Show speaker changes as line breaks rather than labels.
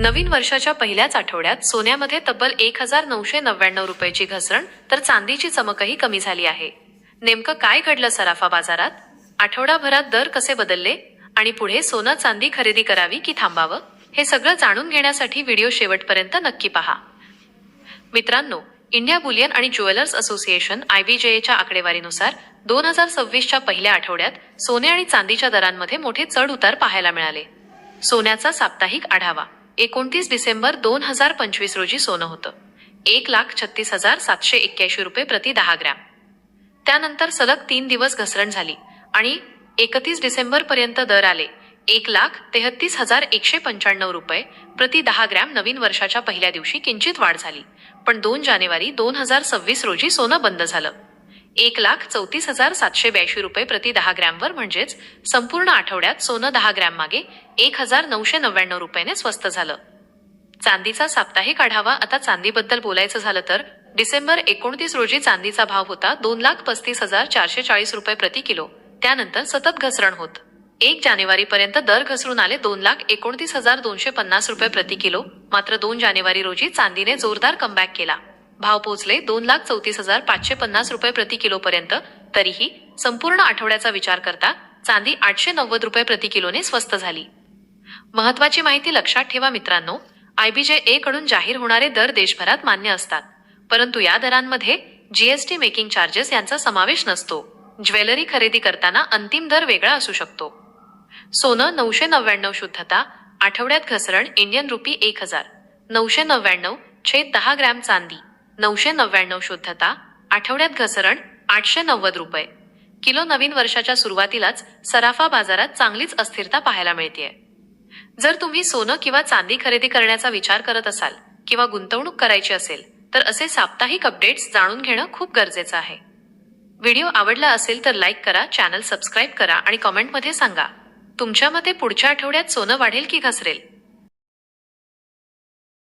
नवीन वर्षाच्या पहिल्याच आठवड्यात सोन्यामध्ये तब्बल एक हजार नऊशे नव्याण्णव रुपयाची घसरण तर चांदीची चमकही कमी झाली आहे. नेमकं काय घडलं सराफा बाजारात? आठवडाभरात दर कसे बदलले? आणि पुढे सोनं चांदी खरेदी करावी की थांबावं? हे सगळं जाणून घेण्यासाठी व्हिडिओ शेवटपर्यंत नक्की पहा. मित्रांनो इंडिया बुलियन आणि ज्वेलर्स असोसिएशन आयबीजेएच्या आकडेवारीनुसार दोन हजार सव्वीसच्या पहिल्या आठवड्यात सोने आणि चांदीच्या दरांमध्ये मोठे चढ उतार पाहायला मिळाले. सोन्याचा साप्ताहिक आढावा. एकोणतीस डिसेंबर दोन हजार पंचवीस रोजी सोनं होतं. एक लाख छत्तीस हजार सातशे एक्क्याऐंशी रुपये प्रति दहा ग्रॅम. त्यानंतर सलग तीन दिवस घसरण झाली आणि एकतीस डिसेंबर पर्यंत दर आले एक लाख तेहतीस हजार एकशे पंच्याण्णव रुपये प्रति दहा ग्रॅम नवीन वर्षाच्या पहिल्या दिवशी किंचित वाढ झाली. पण दोन जानेवारी दोन हजार सव्वीस रोजी सोनं बंद झालं. एक लाख चौतीस हजार सातशे ब्याऐंशी रुपये प्रति दहा ग्रॅमवर म्हणजेच संपूर्ण आठवड्यात सोनं दहा ग्रॅम मागे एक हजार नऊशे नव्याण्णव रुपयाने स्वस्त झालं. चांदीचा साप्ताहिक आढावा आता चांदीबद्दल बोलायचं झालं तर डिसेंबर एकोणतीस रोजी चांदीचा भाव होता दोन लाख पस्तीस हजार चारशे चाळीस रुपये प्रति किलो. त्यानंतर सतत घसरण होत. एक जानेवारी पर्यंत दर घसरून आले दोन लाख एकोणतीस हजार दोनशे पन्नास रुपये प्रति किलो. मात्र दोन जानेवारी रोजी चांदीने जोरदार कमबॅक केला. भाव पोहोचले दोन लाख चौतीस हजार पाचशे पन्नास रुपये प्रति किलोपर्यंत. तरीही संपूर्ण आठवड्याचा विचार करता चांदी आठशे नव्वद रुपये प्रति किलोने स्वस्त झाली. महत्वाची माहिती लक्षात ठेवा मित्रांनो आयबीजे ए कडून जाहीर होणारे दर देशभरात मान्य असतात. परंतु या दरांमध्ये जीएसटी मेकिंग चार्जेस यांचा समावेश नसतो. ज्वेलरी खरेदी करताना अंतिम दर वेगळा असू शकतो. सोनं नऊशे नव्याण्णव शुद्धता आठवड्यात घसरण इंडियन रुपी एक हजार. नऊशे नव्याण्णव छेद दहा ग्रॅम चांदी. नऊशे नव्याण्णव शुद्धता आठवड्यात घसरण आठशे नव्वद रुपये. किलो नवीन वर्षाच्या सुरुवातीलाच सराफा बाजारात चांगलीच अस्थिरता पाहायला मिळतेय. जर तुम्ही सोनं किंवा चांदी खरेदी करण्याचा विचार करत असाल किंवा गुंतवणूक करायची असेल तर असे साप्ताहिक अपडेट्स जाणून घेणं खूप गरजेचं आहे. व्हिडिओ आवडला असेल तर लाईक करा चॅनल सबस्क्राईब करा आणि कमेंटमध्ये सांगा तुमच्या मते पुढच्या आठवड्यात सोनं वाढेल की घसरेल?